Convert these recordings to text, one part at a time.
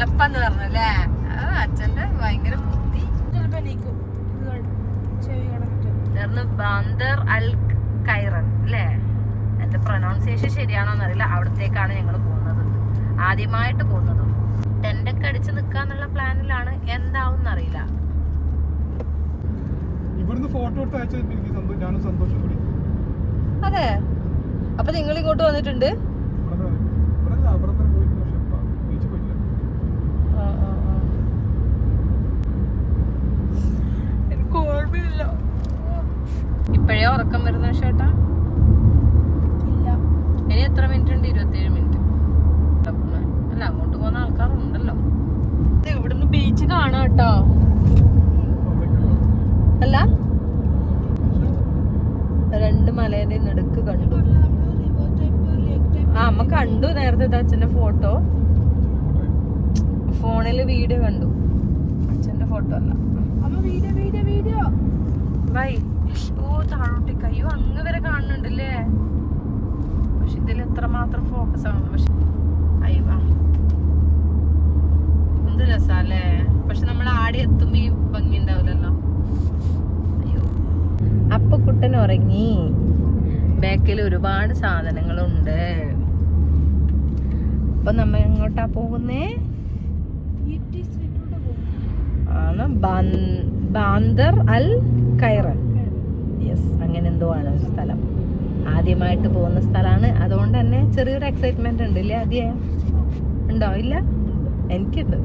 തലപ്പെന്ന് പറഞ്ഞല്ലേ? ആ അച്ഛന്റെ ഭയങ്കര ബുദ്ധി. ബാന്ദർ അൽ കൈറൻ അല്ലേ? എന്റെ പ്രൊനൗൺസിയേഷൻ ശരിയാണോന്ന് അറിയില്ല. അവിടത്തേക്കാണ് ഞങ്ങൾ പോകുന്നത്. ആദ്യമായിട്ട് പോകുന്നത്. ടെൻഡൊക്കെ അടിച്ച് നിൽക്കാന്നുള്ള പ്ലാനിലാണ് എന്താവും അറിയില്ല. ഇവിടുന്ന് ഫോട്ടോ എടുത്ത് ഞാനും സന്തോഷം കൂടി. അതെ. അപ്പൊ നിങ്ങൾ ഇങ്ങോട്ട് വന്നിട്ടുണ്ട് ഇവിടെ ഇവിടെ അല്ല, അവിടെ വരെ പോയിരുന്നു പക്ഷെ ബീച്ചിൽ പോയിട്ടില്ല എനിക്ക് ഓർമ്മയില്ല. ഇപ്പോഴേ ഉറക്കം വരുന്ന ചേട്ടാ? ഇല്ല. ഇനി എത്ര മിനിറ്റ് ഉണ്ട്? ഇരുപത്തേഴ് മിനിറ്റ് അല്ല അങ്ങോട്ട് പോകുന്ന ആൾക്കാരുണ്ടല്ലോ. ഇവിടുന്ന് ബീച്ച് കാണാം കേട്ടോ. അല്ല? രണ്ട് മലേന്റെ നടുക്ക് കണ്ടു. ആ അമ്മ കണ്ടു നേരത്തെ അച്ഛന്റെ ഫോട്ടോ ഫോണിൽ വീഡിയോ കണ്ടു. ഫോട്ടോ അല്ല. അമ്മ വീഡിയോ വീഡിയോ വീഡിയോ ബൈ ഓ താഴോട്ടേക്ക് അയ്യോ അങ്ങ് വരെ കാണുന്നുണ്ടല്ലേ? പക്ഷെ ഇതിൽ എത്രമാത്രം ഫോക്കസ് ആണ്. പക്ഷെ അയ്യോ എന്ത് രസാല്ലേ? പക്ഷെ നമ്മൾ ആടി എത്തുമ്പോ ഈ ഭംഗി ഉണ്ടാവില്ലല്ലോ. അയ്യോ. അപ്പൊ കുട്ടൻ ഉറങ്ങി. ബാക്കിൽ ഒരുപാട് സാധനങ്ങളുണ്ട്. അപ്പൊ നമ്മ എങ്ങോട്ടാ പോകുന്നേ? ആണ്. ബാന്ദർ അൽ കൈറൻ. യെസ് അങ്ങനെ എന്തോ ആണ് ഒരു സ്ഥലം. ആദ്യമായിട്ട് പോകുന്ന സ്ഥലമാണ്. അതുകൊണ്ട് തന്നെ ചെറിയൊരു എക്സൈറ്റ്മെന്റ് ഉണ്ട് ഇല്ലേ ആദ്യ? ഉണ്ടോ? ഇല്ല? എനിക്കുണ്ട്.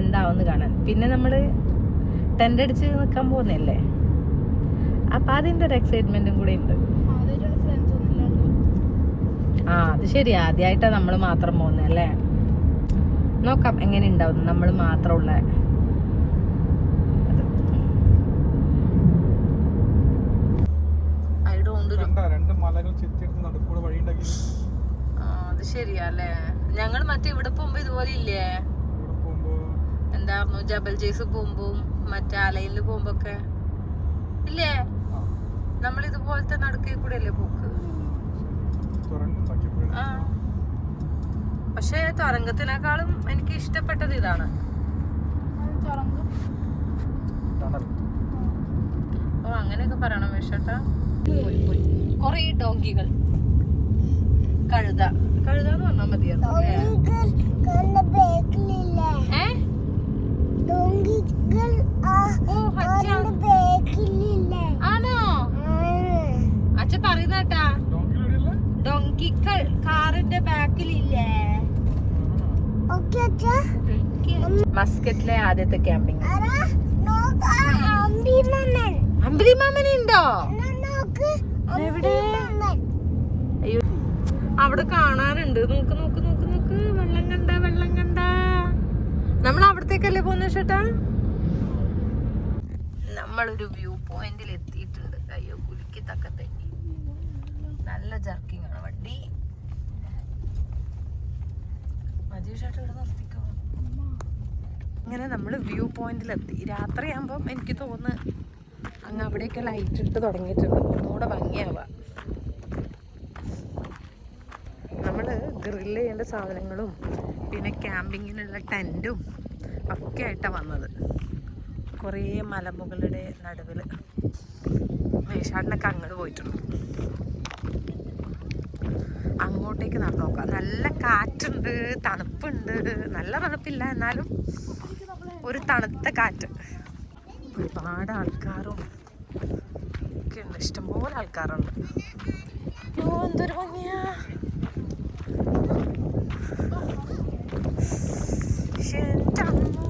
എന്താവെന്ന് കാണാൻ. പിന്നെ നമ്മൾ ടെന്റ് അടിച്ച് നിൽക്കാൻ പോകുന്നല്ലേ അപ്പം അതിന്റെ ഒരു എക്സൈറ്റ്മെന്റും കൂടെ ഉണ്ട്. ആ അത് ശരി. ആദ്യമായിട്ടാണ് നമ്മൾ മാത്രം പോകുന്നത് അല്ലേ നോക്കാം എങ്ങനെ ഉണ്ടാവും നമ്മൾ മാത്രമുള്ള കണ്ട രണ്ട് മലകൾ ചെത്തിയെടുത്ത് നടുക്കൂടെ വഴി ഉണ്ടാക്കി അത് ശരിയാ അല്ലേ ഞങ്ങൾ മറ്റേ ഇവിടെ പോകുമ്പോ ഇതുപോലെ ഇല്ലേ? എന്തായിരുന്നു ജബൽ ജേസ് പോകുമ്പോ മറ്റേ അലയിൽ പോകുമ്പോ ഒക്കെ ഇല്ലേ നമ്മൾ ഇതുപോലത്തെ നടുക്കേ കൂടെ അല്ലേ പോക്ക്? പക്ഷെ ആ. പക്ഷേ തരംഗത്തിനേക്കാളും എനിക്ക് ഇഷ്ടപ്പെട്ടത് ഇതാണ്. ഓ അങ്ങനെയൊക്കെ പറയണം വിഷട്ടാ. കൊറേ ഡോങ്കികൾ കഴുത. കഴുത എന്ന് പറഞ്ഞാൽ മതി. ആണോ? അച്ഛ പറയുന്നേട്ടാ ഡോങ്കികൾ കാറിന്റെ ബാക്കിലില്ലേ? മസ്കറ്റിലെ ആദ്യത്തെ ക്യാമ്പിംഗ്. അമ്പരിമാമൻ ഉണ്ടോ എവിടെ? അയ്യോ. അവിടെ കാണാനുണ്ട്. നോക്ക് നോക്ക് നോക്ക് നോക്ക്. വെള്ളം കണ്ട വെള്ളം കണ്ട. നമ്മൾ അവിടത്തേക്കല്ലേ പോകുന്ന ചേട്ടാ? നമ്മളൊരു വ്യൂ പോയിന്റിൽ എത്തിയിട്ടുണ്ട്. അയ്യോ കുലുക്കി തക്കത്തെ. നല്ല ജർക്കിംഗ് ആണ് വണ്ടി. മജീഷ് ചേട്ടാ ഇവിടെ നിർത്തിക്കോ? ഇങ്ങനെ നമ്മൾ വ്യൂ പോയിന്റിൽ എത്തി രാത്രിയാകുമ്പം എനിക്ക് തോന്നുന്നു അങ്ങ് അവിടെയൊക്കെ ലൈറ്റ് ഇട്ട് തുടങ്ങിയിട്ടുണ്ട്. ഒന്നുകൂടെ ഭംഗിയാവുക നമ്മൾ ഗ്രില്ല് ചെയ്യേണ്ട സാധനങ്ങളും പിന്നെ ക്യാമ്പിങ്ങിനുള്ള ടെന്റും ഒക്കെ ആയിട്ടാണ് വന്നത്. കുറേ മലമുകളുടെ നടുവിൽ മേശാടിനൊക്കെ അങ്ങോട്ട് പോയിട്ടുണ്ട്. അങ്ങോട്ടേക്ക് നടന്നു നോക്കാം. നല്ല കാറ്റുണ്ട് തണുപ്പുണ്ട്. നല്ല തണുപ്പില്ല എന്നാലും ഒരു തണുത്ത കാറ്റ്. ഒരുപാട് ആൾക്കാരും ഒക്കെ ഉണ്ട് ഇഷ്ടംപോലെ ആൾക്കാരുണ്ട്. എന്തൊരു ഭംഗിയാ ശ്ശേ, എന്റെ അമ്മോ.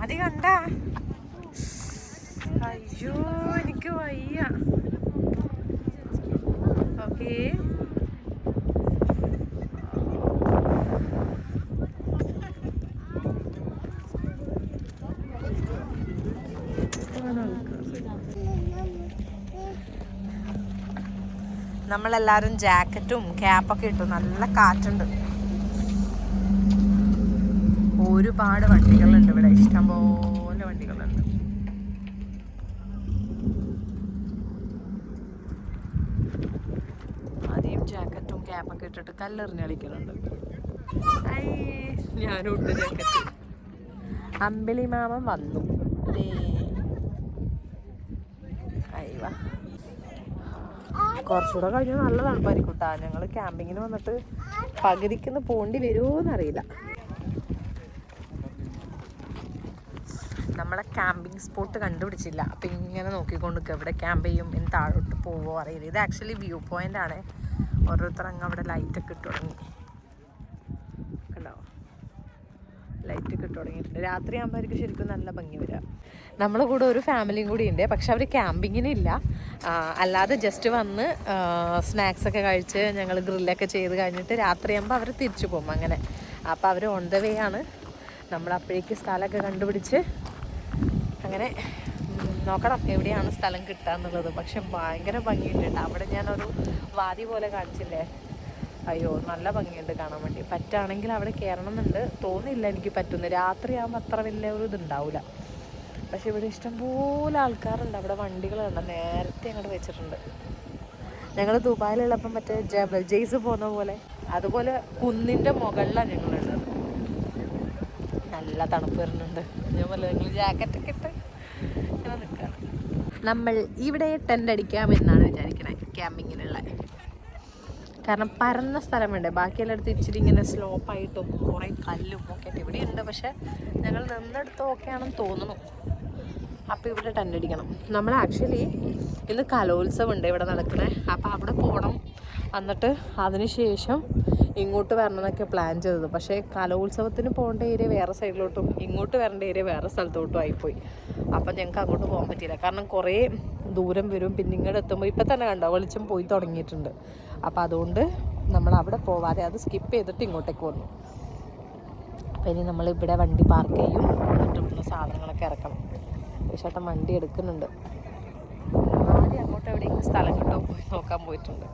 ആദ്യം കണ്ട അയ്യോ എനിക്ക് വയ്യ ഓക്കേ നമ്മളെല്ലാരും ജാക്കറ്റും ക്യാപ്പൊക്കെ ഇട്ടു. നല്ല കാറ്റുണ്ട്. ഒരുപാട് വണ്ടികളുണ്ട് ഇവിടെ. ഇഷ്ടംപോലെ വണ്ടികളുണ്ട്. ആദ്യം ജാക്കറ്റും ക്യാപ്പൊക്കെ ഇട്ടിട്ട് കല്ലെറിഞ്ഞ് കളിക്കുന്നുണ്ട് ഞാനും ഇട്ട് ജാക്കറ്റ്. അമ്പിളി മാമൻ വന്നു ദേ. അയ്യവാ കുറച്ചുകൂടെ കഴിഞ്ഞാൽ നല്ല തണുപ്പായിരിക്കും കേട്ടാ ഞങ്ങൾ ക്യാമ്പിങ്ങിന് വന്നിട്ട് പകുതിക്കുന്ന് പോണ്ടി വരുമോ എന്നറിയില്ല നമ്മളെ ക്യാമ്പിംഗ് സ്പോട്ട് കണ്ടുപിടിച്ചില്ല. അപ്പം ഇങ്ങനെ നോക്കിക്കൊണ്ട് നിൽക്കുക എവിടെ ക്യാമ്പ് ചെയ്യും ഇനി താഴോട്ട് പോവോ അറിയില്ല. ഇത് ആക്ച്വലി വ്യൂ പോയിന്റ് ആണ് ഓരോരുത്തർ അങ്ങ് അവിടെ ലൈറ്റൊക്കെ ഇട്ട് തുടങ്ങി കണ്ടോ ലൈറ്റ് ഒക്കെ ഇട്ട് തുടങ്ങിയിട്ടുണ്ട്. രാത്രി ആകുമ്പോഴായിരിക്കും ശരിക്കും നല്ല ഭംഗി വരാം നമ്മളെ കൂടെ ഒരു ഫാമിലിയും കൂടി ഉണ്ട്. പക്ഷെ അവർ ക്യാമ്പിങ്ങിനില്ല അല്ലാതെ ജസ്റ്റ് വന്ന് സ്നാക്സ് ഒക്കെ കഴിച്ച് ഞങ്ങൾ ഗ്രില്ലൊക്കെ ചെയ്ത് കഴിഞ്ഞിട്ട് രാത്രിയാകുമ്പോൾ അവർ തിരിച്ചു പോകും അങ്ങനെ. അപ്പോൾ അവർ ഓൺ ദ വേ ആണ്. നമ്മൾ അപ്പോഴേക്ക് സ്ഥലമൊക്കെ കണ്ടുപിടിച്ച് അങ്ങനെ നോക്കണം എവിടെയാണ് സ്ഥലം കിട്ടുക എന്നുള്ളത്. പക്ഷെ ഭയങ്കര ഭംഗിയുണ്ട് അവിടെ ഞാനൊരു വാതി പോലെ കാണിച്ചില്ലേ? അയ്യോ നല്ല ഭംഗിയുണ്ട് കാണാൻ വേണ്ടി. പറ്റുകയാണെങ്കിൽ അവിടെ കയറണം എന്നുണ്ട് തോന്നില്ല എനിക്ക് പറ്റുന്ന രാത്രിയാകുമ്പോൾ അത്ര വലിയ ഒരു ഇതുണ്ടാവില്ല പക്ഷെ ഇവിടെ ഇഷ്ടംപോലെ ആൾക്കാരുണ്ട്. അവിടെ വണ്ടികൾ വണ്ടികളുണ്ട് നേരത്തെ അങ്ങോട്ട് വെച്ചിട്ടുണ്ട്. ഞങ്ങൾ ദുബായിലുള്ളപ്പം മറ്റേ ജബൽ ജെയ്സ് പോകുന്ന പോലെ. അതുപോലെ കുന്നിന്റെ മുകളിലാണ് ഞങ്ങളുള്ളത്. നല്ല തണുപ്പ് വരുന്നുണ്ട്. ഞാൻ പോലെ നിങ്ങൾ ജാക്കറ്റൊക്കെ ഇട്ട് ഇങ്ങനെ നിൽക്കുകയാണ് നമ്മൾ ഇവിടെ ടെന്റ് അടിക്കാം എന്നാണ് വിചാരിക്കുന്നത് ക്യാമ്പിങ്ങിനുള്ള കാരണം പരന്ന സ്ഥലം വേണ്ടേ? ഇച്ചിരി ഇങ്ങനെ സ്ലോപ്പായിട്ടും കുറേ കല്ലും ഒക്കെ ആയിട്ട് ഇവിടെ ഉണ്ട് പക്ഷെ ഞങ്ങൾ നിന്നെടുത്തും ഒക്കെ ആണെന്ന് തോന്നുന്നു. അപ്പോൾ ഇവിടെ ടെന്റ് അടിക്കണം. നമ്മൾ ആക്ച്വലി ഇന്ന് കലോത്സവം ഉണ്ട് ഇവിടെ നടക്കണേ. അപ്പോൾ അവിടെ പോകണം. എന്നിട്ട് അതിന് ശേഷം ഇങ്ങോട്ട് വരണം എന്നൊക്കെ പ്ലാൻ ചെയ്തത്. പക്ഷേ കലോത്സവത്തിന് പോകേണ്ട ഏരിയ വേറെ സൈഡിലോട്ടും ഇങ്ങോട്ട് വരേണ്ട ഏരിയ വേറെ സ്ഥലത്തോട്ടും ആയിപ്പോയി. അപ്പം ഞങ്ങൾക്ക് അങ്ങോട്ട് പോകാൻ പറ്റിയില്ല. കാരണം കുറേ ദൂരം വരും. പിന്നെ ഇങ്ങോട്ട് എത്തുമ്പോൾ ഇപ്പം തന്നെ കണ്ടോ വെളിച്ചം പോയി തുടങ്ങിയിട്ടുണ്ട്. അപ്പോൾ അതുകൊണ്ട് നമ്മൾ അവിടെ പോവാതെ അത് സ്കിപ്പ് ചെയ്തിട്ട് ഇങ്ങോട്ടേക്ക് വന്നു. അപ്പോൾ ഇനി നമ്മൾ ഇവിടെ വണ്ടി പാർക്ക് ചെയ്യും. എന്നിട്ട് ഇവിടുന്ന് സാധനങ്ങളൊക്കെ ഇറക്കണം. ചേട്ടൻ വണ്ടി എടുക്കുന്നുണ്ട്. ആദ്യം അങ്ങോട്ട് എവിടെയെങ്കിലും സ്ഥലം കിട്ടോ പോയി നോക്കാൻ പോയിട്ടുണ്ട്.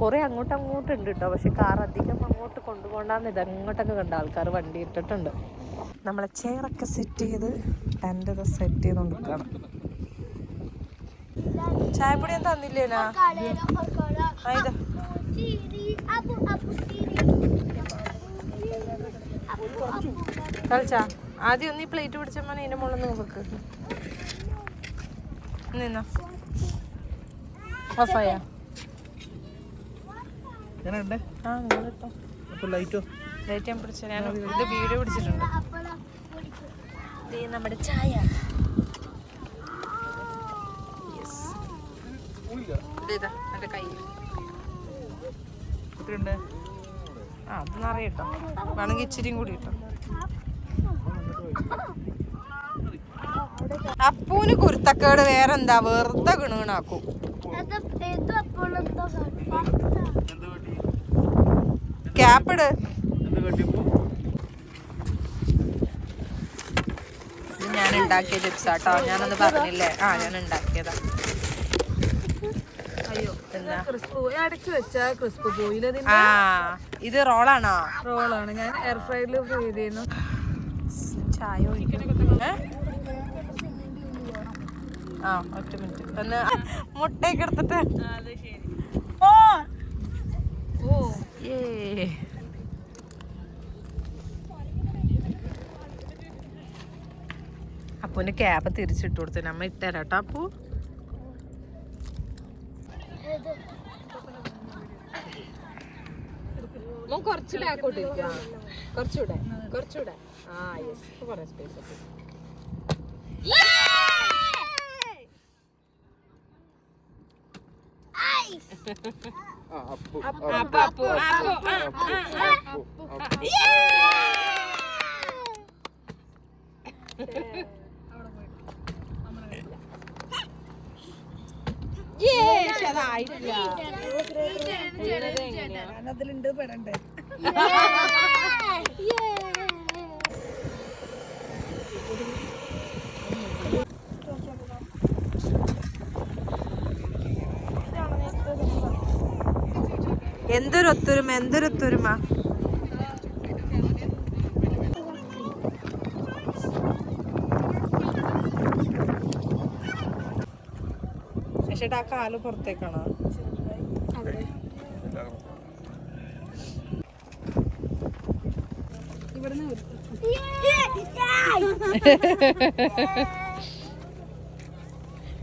കുറേ അങ്ങോട്ട് അങ്ങോട്ട് ഉണ്ട് കേട്ടോ പക്ഷെ കാർ അധികം അങ്ങോട്ട് കൊണ്ടുപോകണ്ടെന്ന് ഇത് അങ്ങോട്ടൊക്കെ കണ്ട ആൾക്കാർ വണ്ടി ഇട്ടിട്ടുണ്ട്. നമ്മളെ ചെയറൊക്കെ സെറ്റ് ചെയ്ത് ടെന്റ് സെറ്റ് ചെയ്തുകൊണ്ട് നിൽക്കണം ചായപ്പൊടി ഒന്നും തന്നില്ലേനാ കളിച്ചാ ആദ്യം ഒന്ന് ഈ പ്ലേറ്റ് പിടിച്ച മോനെ ഇതിന്റെ മുകളിൽ നോക്ക് നിന്ന. ഓഫായാ കേട്ടോ അപ്പൊ ലൈറ്റോ ലൈറ്റ് ഞാൻ പിടിച്ച ഞാൻ ഇത് വീഡിയോ പിടിച്ചിട്ടുണ്ട്. ദേ നമ്മുടെ ചായ Yes. ദേ ഇതാ എന്റെ കയ്യിൽ എത്രയുണ്ട് ആ അത് നിറയട്ടോ വേണമെങ്കിൽ ഇച്ചിരിയും കൂടി ഇട്ടോ. അപ്പൂന് കുരുത്തക്കേട് വേറെ എന്താ വെറുതെ ഗുണഗുണാക്കും. ക്യാപ്പിട് ഞാൻ ഉണ്ടാക്കിയ ചിപ്സാട്ടോ ഞാനൊന്ന് പറഞ്ഞില്ലേ? ആ ഞാൻ ഉണ്ടാക്കിയതാ അയ്യോ എന്താ ക്രിസ്പ് പോയി അടച്ചു വെച്ച ക്രിസ്പ് പോയില്ല ആ ഇത് റോളാണോ? റോളാണ്. ഞാൻ എയർ ഫ്രൈഡിൽ ഫ്രൈ ചെയ്യുന്നു ചായ? ആ ഒറ്റ മിനിറ്റ്. ഒന്ന് മുട്ടയൊക്കെ എടുത്തിട്ട്. ഓ! ഏ അപ്പൂന് ക്യാബ് തിരിച്ചിട്ട് കൊടുത്തു. നമ്മ ഇട്ടേരാട്ടോ അപ്പു. കുറച്ച് ബാക്കോട്ട് ഇരിക്കാം കുറച്ചുകൂടെ കുറച്ചുകൂടെ ആ യെസ് കുറേ സ്പേസ് ആ അപ്പു അപ്പു അപ്പു അപ്പു ആ, ആ. അതായിട്ടില്ല. അതിലുണ്ട് പെടണ്ടേ എന്തൊരു ഒത്തൊരുമ ചേട്ടാ ആ കാൽ പുറത്തേക്കാണോ.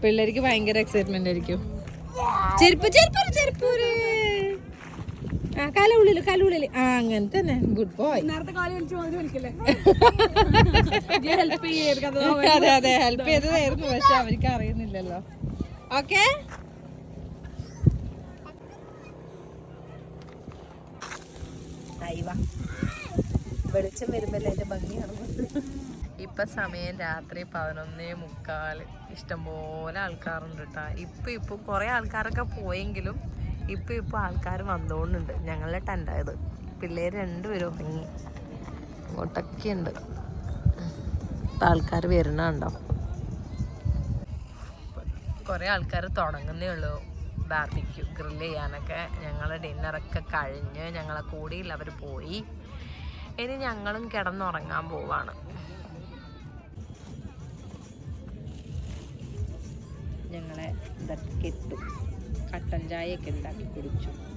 പിള്ളേർക്ക് ഭയങ്കര എക്സൈറ്റ്മെന്റ് ആയിരിക്കും. ചെരുപ്പ് ചെരുപ്പ് ചെരുപ്പൂര് ആ കാലുള്ളിൽ കാലുള്ളിൽ ആ അങ്ങനത്തെ തന്നെ. ഗുഡ് ബോയ് നേരത്തെ അതെ അതെ. ഹെൽപ്പ് ചെയ്തതായിരുന്നു പക്ഷെ അവർക്ക് അറിയുന്നില്ലല്ലോ. ഓക്കെ വെളിച്ചം വരുമ്പല്ലേ അതിന്റെ ഭംഗിയാണ്. ഇപ്പൊ സമയം രാത്രി പതിനൊന്നേ മുക്കാൽ. ഇഷ്ടംപോലെ ആൾക്കാരുണ്ട് കേട്ടാ ഇപ്പൊ ഇപ്പൊ കുറെ ആൾക്കാരൊക്കെ പോയെങ്കിലും ഇപ്പൊ ഇപ്പൊ ആൾക്കാർ വന്നുകൊണ്ടുണ്ട് ഞങ്ങളുടെ ടെൻഡായത് പിള്ളേര് രണ്ടുപേരും ഉറങ്ങി. ഒട്ടൊക്കെ ഉണ്ട് ആൾക്കാർ വരണുണ്ടോ കുറെ ആൾക്കാർ തുടങ്ങുന്നേ ഉള്ളൂ. ബാർബിക്യൂ ഗ്രില്ല് ചെയ്യാനൊക്കെ. ഞങ്ങൾ ഡിന്നറൊക്കെ കഴിഞ്ഞ് ഞങ്ങളെ കൂടിയിൽ അവർ പോയി. ഇനി ഞങ്ങളും കിടന്നുറങ്ങാൻ പോവാണ്. ഞങ്ങളെ ഇട്ടു. കട്ടൻ ചായയൊക്കെ ഉണ്ടാക്കി കുടിച്ചു.